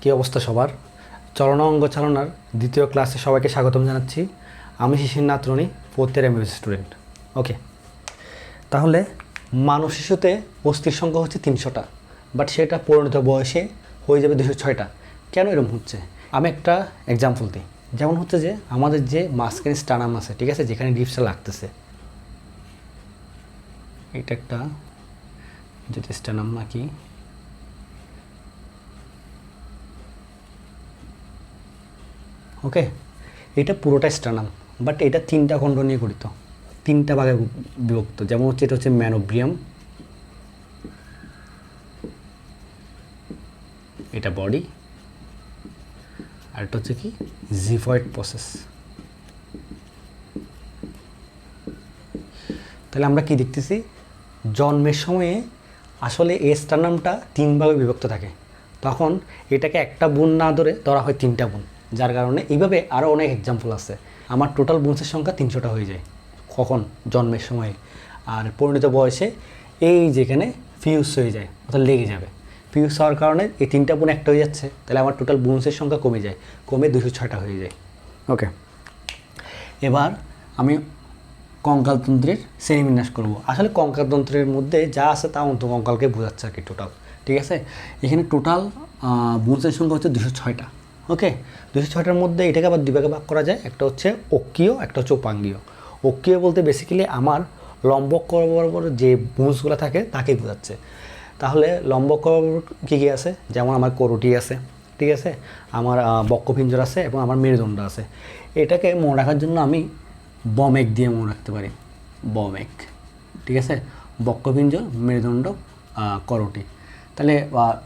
কী অবস্থা সবার? চলনা অঙ্গ চালনার দ্বিতীয় ক্লাসে সবাইকে স্বাগতম জানাচ্ছি। আমি Shishir নাতরণী fourth year MBBS student okay তাহলে মানব শিশুতে অস্থির সংখ্যা হচ্ছে তিনশোটা বাট সেটা পরিণত বয়সে হয়ে যাবে দুশো ছয়টা। কেন এরকম হচ্ছে? আমি একটা এক্সাম্পল দিই। যেমন হচ্ছে যে, আমাদের যে মাঝখানে স্টানাম আছে, ঠিক আছে, যেখানে ডিপসটা লাগতেছে। এটা একটা যেটা স্টানাম নাকি ওকে এটা পুরোটা স্টানাম বাট এটা তিনটা খণ্ড নিয়ে গঠিত। তিনটা ভাগে বিভক্ত। যেমন হচ্ছে, এটা হচ্ছে ম্যানোব্রিয়াম এটা বডি আর এটা হচ্ছে কি? জিফয়েড প্রসেস তাহলে আমরা কি দেখতেছি? জন্মের সময়ে আসলে এই স্টারনামটা তিন ভাগে বিভক্ত থাকে। তখন এটাকে একটা বোন না ধরে ধরা হয় তিনটা বোন। যার কারণে এইভাবে আরও অনেক এক্সাম্পল আছে। আমার টোটাল বোনসের সংখ্যা তিনশোটা হয়ে যায়। কখন? জন্মের সময়ে। আর পরিণত বয়সে এই যেখানে ফিউজ হয়ে যায় অর্থাৎ লেগে যাবে। ফিউজ হওয়ার কারণে এই তিনটা বোন একটা হয়ে যাচ্ছে তাহলে আমার টোটাল বোনসের সংখ্যা কমে যায়। কমে দুশো ছয়টা হয়ে যায়। ওকে এবার আমি কঙ্কালতন্ত্রের শ্রেণীবিন্যাস করব। আসলে কঙ্কালতন্ত্রের মধ্যে যা আছে তা অন্ত কঙ্কালকে বোঝাচ্ছে আর কি টোটাল ঠিক আছে? এখানে টোটাল বুনসের সংখ্যা হচ্ছে দুশো ছয়টা। ওকে দুশো ছয়টার মধ্যে এটাকে আবার দুই ভাগে ভাগ করা যায়। একটা হচ্ছে অক্ষীয়, একটা হচ্ছে উপাঙ্গীয়। অক্ষীয় বলতে বেসিক্যালি আমার লম্বক বরাবর যে বুন্সগুলো থাকে, তাকেই বোঝাচ্ছে। তাহলে লম্বক কী কী আছে? যেমন আমার করুটি আছে, ঠিক আছে? আমার বক্ষপিঞ্জর আছে এবং আমার মেরুদণ্ড আছে। এটাকে মনে রাখার জন্য আমি বমেক দিয়ে মনে রাখতে পারি। বমেক ঠিক আছে? বক্ষপিঞ্জর মেরুদণ্ড করটি। তাহলে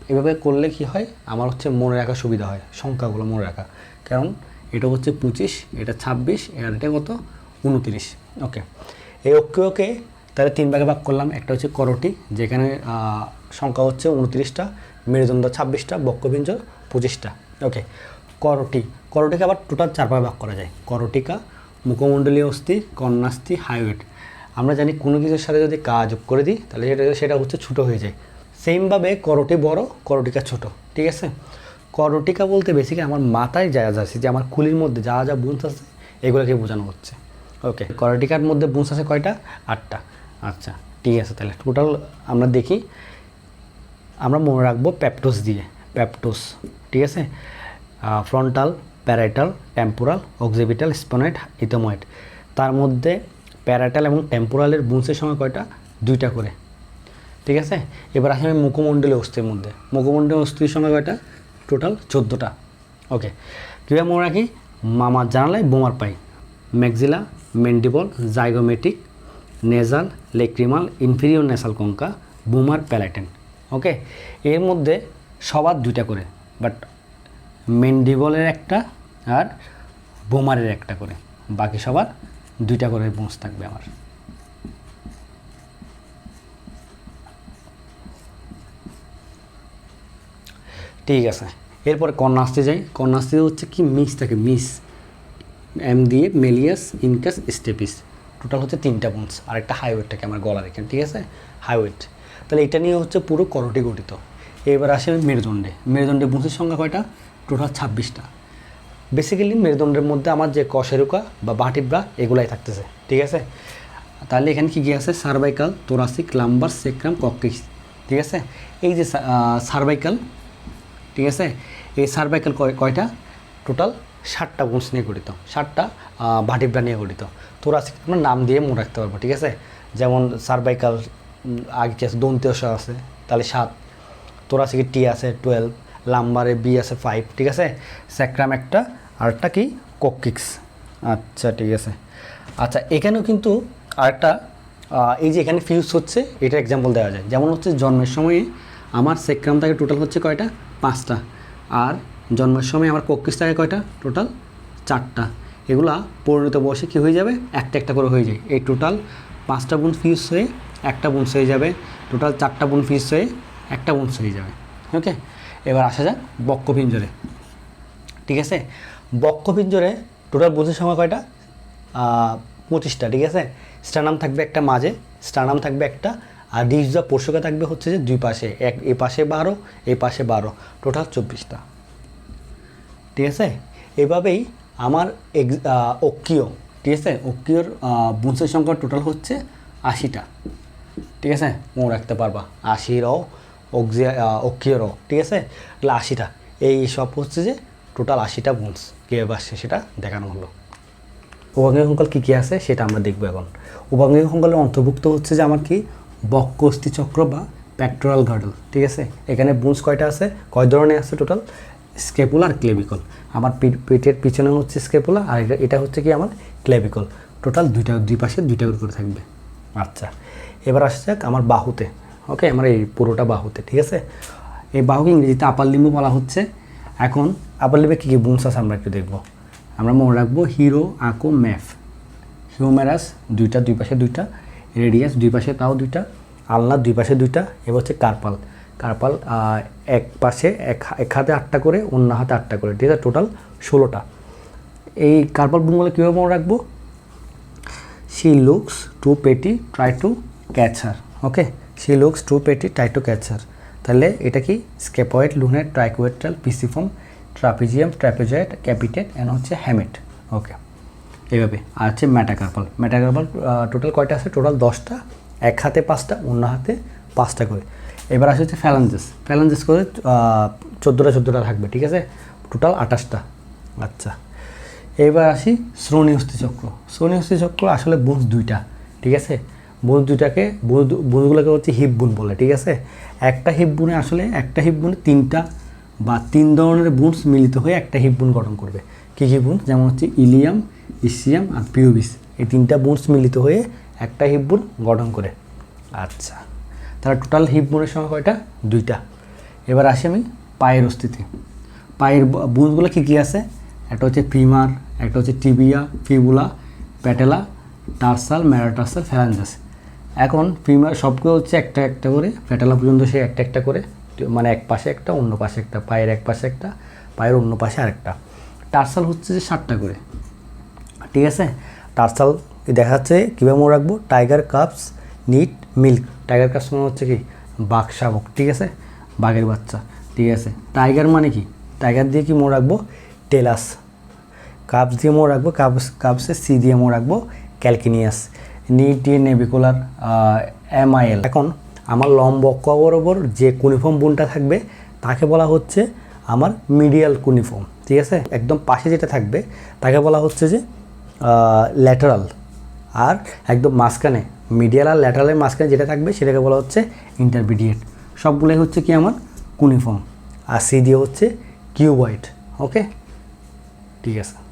এভাবে করলে কি হয়? আমার হচ্ছে মনে রাখা সুবিধা হয়, সংখ্যাগুলো মনে রাখা। কারণ এটা হচ্ছে পঁচিশ, এটা ছাব্বিশ, আর এটা কত? উনতিরিশ। ওকে। এই অক্ষয়কে তাহলে তিন ভাগে ভাগ করলাম। একটা হচ্ছে করটি, যেখানে সংখ্যা হচ্ছে উনত্রিশটা, মেরুদণ্ড ছাব্বিশটা বক্ষপিঞ্জর পঁচিশটা। ওকে। করটি, করটিকে আবার টোটাল চার ভাগে ভাগ করা যায়। করটিকা, মুখমণ্ডলীয় অস্থি, কন্যাস্থি, হাইওয়েট। আমরা জানি কোনো কিছুর সাথে যদি কাজ করে দিই, তাহলে সেটা সেটা হচ্ছে ছোটো হয়ে যায়। সেমভাবে করটি বড়, করটিকা ছোট, ঠিক আছে? করটিকা বলতে বেসিক্যালি আমার মাথায় যা যা আছে, যে আমার কুলির মধ্যে যা যা বুনস আছে, এগুলোকে বোঝানো হচ্ছে। ওকে করটিকার মধ্যে বুনস আছে কয়টা? আটটা। আচ্ছা ঠিক আছে তাহলে। টোটাল আমরা দেখি, আমরা মনে রাখব প্যাপটোস দিয়ে প্যাপটোস ঠিক আছে? Frontal parietal temporal occipital sphenoid ethmoid তার মধ্যে প্যারাইটাল এবং টেম্পোরালের বুনসের সময় কয়টা? দুইটা করে। ঠিক আছে? এবার আসি আমি মুখমণ্ডলী অস্থির মধ্যে। মুখমণ্ডলী অস্থির সময় কয়টা? টোটাল চোদ্দোটা। ওকে কীভাবে মনে রাখি? মামার জানালায় বোমার পাই। Maxilla mandible zygomatic nasal lacrimal inferior nasal concha vomer palatine okay এর মধ্যে সবার দুইটা করে। বাট মেন্ডিবলের একটা আর বোমারের একটা করে। বাকি সবার দুইটা করে বোঁস থাকবে আমার। ঠিক আছে। এরপরে কন্যাস্তি যাই। কন্যাস্তি হচ্ছে কি মিস থাকে মিস এম দিয়ে মেলিয়াস, ইনকাস, স্টেপিস। টোটাল হচ্ছে তিনটা বোনস আর একটা হাইওয়েট থাকে আমার গলার এখানে, ঠিক আছে? হাইওয়েট তাহলে এটা নিয়ে হচ্ছে পুরো করটি গঠিত। এবার আসে মেরুদণ্ডে। মেরুদণ্ডে বোনসের সংখ্যা কয়টা? টোটাল ছাব্বিশটা। বেসিক্যালি মেরুদণ্ডের মধ্যে আমার যে কশেরুকা বা বাটিব্রা এগুলাই থাকতেছে, ঠিক আছে? তাহলে এখানে কী কি আছে? Cervical thoracic lumbar sacrum coccyx ঠিক আছে? এই যে সার্ভাইকাল ঠিক আছে? এই সার্ভাইকাল কয়টা? টোটাল ষাটটা বোনস নিয়ে গঠিত। ষাটটা ভাটিব্রা নিয়ে গঠিত। তোরাসিক আমরা নাম দিয়ে মনে রাখতে পারব, ঠিক আছে? যেমন সার্ভাইকাল আগে আছে? দন্তীয় আছে, তাহলে সাত। তোরাসিকের টি আছে টুয়েলভ লাম্বারে বি আছে ফাইভ ঠিক আছে? স্যাক্রাম একটা আরেকটা কি? কোকিক্স আচ্ছা ঠিক আছে। আচ্ছা এখানেও কিন্তু আরেকটা এই যে এখানে ফিউজ হচ্ছে, এটা এক্সাম্পল দেওয়া যায়। যেমন হচ্ছে জন্মের সময়ে আমার সেক্রাম থাকে টোটাল হচ্ছে কয়টা? পাঁচটা। আর জন্মের সময় আমার কোকিক্স থাকে কয়টা? টোটাল চারটা। এগুলা পরিণত বয়সে কী হয়ে যাবে? একটা একটা করে হয়ে যায়। এই টোটাল পাঁচটা বোন ফিউজ হয়ে একটা বোনস হয়ে যাবে। টোটাল চারটা বোন ফিউজ হয়ে একটা বোনস হয়ে যাবে। ওকে এবার আসা যাক বক্ষপিঞ্জরে। ঠিক আছে? বক্ষপিঞ্জরে টোটাল বোনসের সময় কয়টা? পঁচিশটা। ঠিক আছে? স্টানাম থাকবে একটা মাঝে স্টানাম থাকবে একটা আর ডিস যা পোষকা থাকবে হচ্ছে যে দুই পাশে, এক এ পাশে বারো, এ পাশে বারো, টোটাল চব্বিশটা। ঠিক আছে? এভাবেই আমার অক্ষীয়, ঠিক আছে? অক্ষীয়র বুন্সের সংখ্যা টোটাল হচ্ছে আশিটা। ঠিক আছে? মনে রাখতে পারবা। আশি র অক্সিয়া অক্ষীয় র ঠিক আছে? তাহলে আশিটা। এই সব হচ্ছে যে টোটাল আশিটা বুন্স। কীভাবে আসছে সেটা দেখানো হলো। উপাঙ্গিক সংকল কী কী আছে সেটা আমরা দেখব এখন। উপাঙ্গিক সংকলের অন্তর্ভুক্ত হচ্ছে যে আমার কি? বক্কস্তি চক্র বা প্যাক্টোরাল গার্ডল ঠিক আছে? এখানে বুন্স কয়টা আছে? কয় ধরনের আছে টোটাল স্কেপুলা আর ক্লেবিকল আমার পেটের পিছনে হচ্ছে স্কেপুলা আর এটা এটা হচ্ছে কি আমার ক্লেবিকল টোটাল দুইটা, দুই পাশে দুইটা করে থাকবে। আচ্ছা এবার আসা যাক আমার বাহুতে ওকে আমার এই পুরোটা বাহুতে, ঠিক আছে? এই বাহুকে ইংরেজিতে আপার লিম্বু বলা হচ্ছে। এখন আপার লিম্বে কী কী বুন্স আছে আমরা একটু দেখব। আমরা মনে রাখব হিরো আকো ম্যাফ হিউম্যারাস দুইটা, দুই পাশে দুইটা। রেডিয়াস দুই পাশে তাও দুইটা, আলনা দুই পাশে দুইটা এবার হচ্ছে কার্পাল। কার্পাল এক পাশে, এক এক হাতে আটটা করে, অন্য হাতে আটটা করে, ঠিক আছে? টোটাল ষোলোটা। এই কার্পাল বুমগুলো কীভাবে মনে রাখব? She looks to petty try to catch her okay she looks to petty try to catch her তাহলে এটা কি? Scaphoid lunate triquetral pisiform trapezium trapezoid capitate and হচ্ছে হ্যামেট ওকে এইভাবে। আর হচ্ছে ম্যাটাকার্পাল ম্যাটাকার্পাল টোটাল কয়টা আছে? টোটাল দশটা। এক হাতে পাঁচটা, অন্য হাতে পাঁচটা করে। এবার আসে হচ্ছে ফ্যালাঞ্জেস ফ্যালাঞ্জেস করে চোদ্দোটা চোদ্দোটা থাকবে, ঠিক আছে? টোটাল আঠাশটা। আচ্ছা। এবার আসি শ্রোণী চক্র। শ্রোণী চক্র আসলে বুঁজ দুইটা, ঠিক আছে? বুঁজ দুইটাকে বুঁজ- বুঁজগুলোকে হচ্ছে হিপ বুন বলে, ঠিক আছে? একটা হিপ বুনে আসলে, একটা হিপ বুনে তিনটা বা তিন ধরনের বুনস মিলিত হয়ে একটা হিপ বুন গঠন করবে। কী কী বুন যেমন হচ্ছে ইলিয়াম ইসিয়াম আর পিওবিস এই তিনটা বুনস মিলিত হয়ে একটা হিপ বোন গঠন করে। আচ্ছা তাহলে টোটাল হিপ বোনের সংখ্যা কয়টা দুইটা। এবার আসি আমি পায়ের অস্থিতি। পায়ের বুনসগুলো কী কী আছে? একটা হচ্ছে ফিমার একটা হচ্ছে tibia fibula patella tarsal metatarsal phalanges এখন ফিমার সবগুলো হচ্ছে একটা একটা করে প্যাটেলা পর্যন্ত সে একটা একটা করে মানে এক পাশে একটা, অন্য পাশে একটা, পায়ের এক পাশে একটা, পায়ের অন্য পাশে আরেকটা। টার্সাল হচ্ছে যে সাতটা করে। ঠিক আছে? টার্সাল দেখা যাচ্ছে কীভাবে মনে রাখব? Tiger cubs need milk tiger cubs মানে হচ্ছে কি? বাঘ শাবক ঠিক আছে? বাঘের বাচ্চা, ঠিক আছে? টাইগার মানে কি? টাইগার দিয়ে কি মনে রাখব? টেলাস কাপস দিয়ে মনে রাখব কাপস কাপসে সি দিয়ে মনে রাখব ক্যালকিনিয়াস নিট দিয়ে নেভিকুলার এমআইএল এখন আমার লম্ব অক্ষ বরাবর যে কুনিফর্ম বুনটা থাকবে, তাকে বলা হচ্ছে আমার মিডিয়াল কুনিফর্ম ঠিক আছে? একদম পাশে যেটা থাকবে, তাকে বলা হচ্ছে যে ল্যাটারাল আর একদম মাঝখানে মিডিয়াল আর ল্যাটারালের মাঝখানে যেটা থাকবে সেটাকে বলা হচ্ছে ইন্টারমিডিয়েট সবগুলোই হচ্ছে কি আমার? কুনিফর্ম আর সি দিয়ে হচ্ছে কিউবয়েড ওকে ঠিক আছে।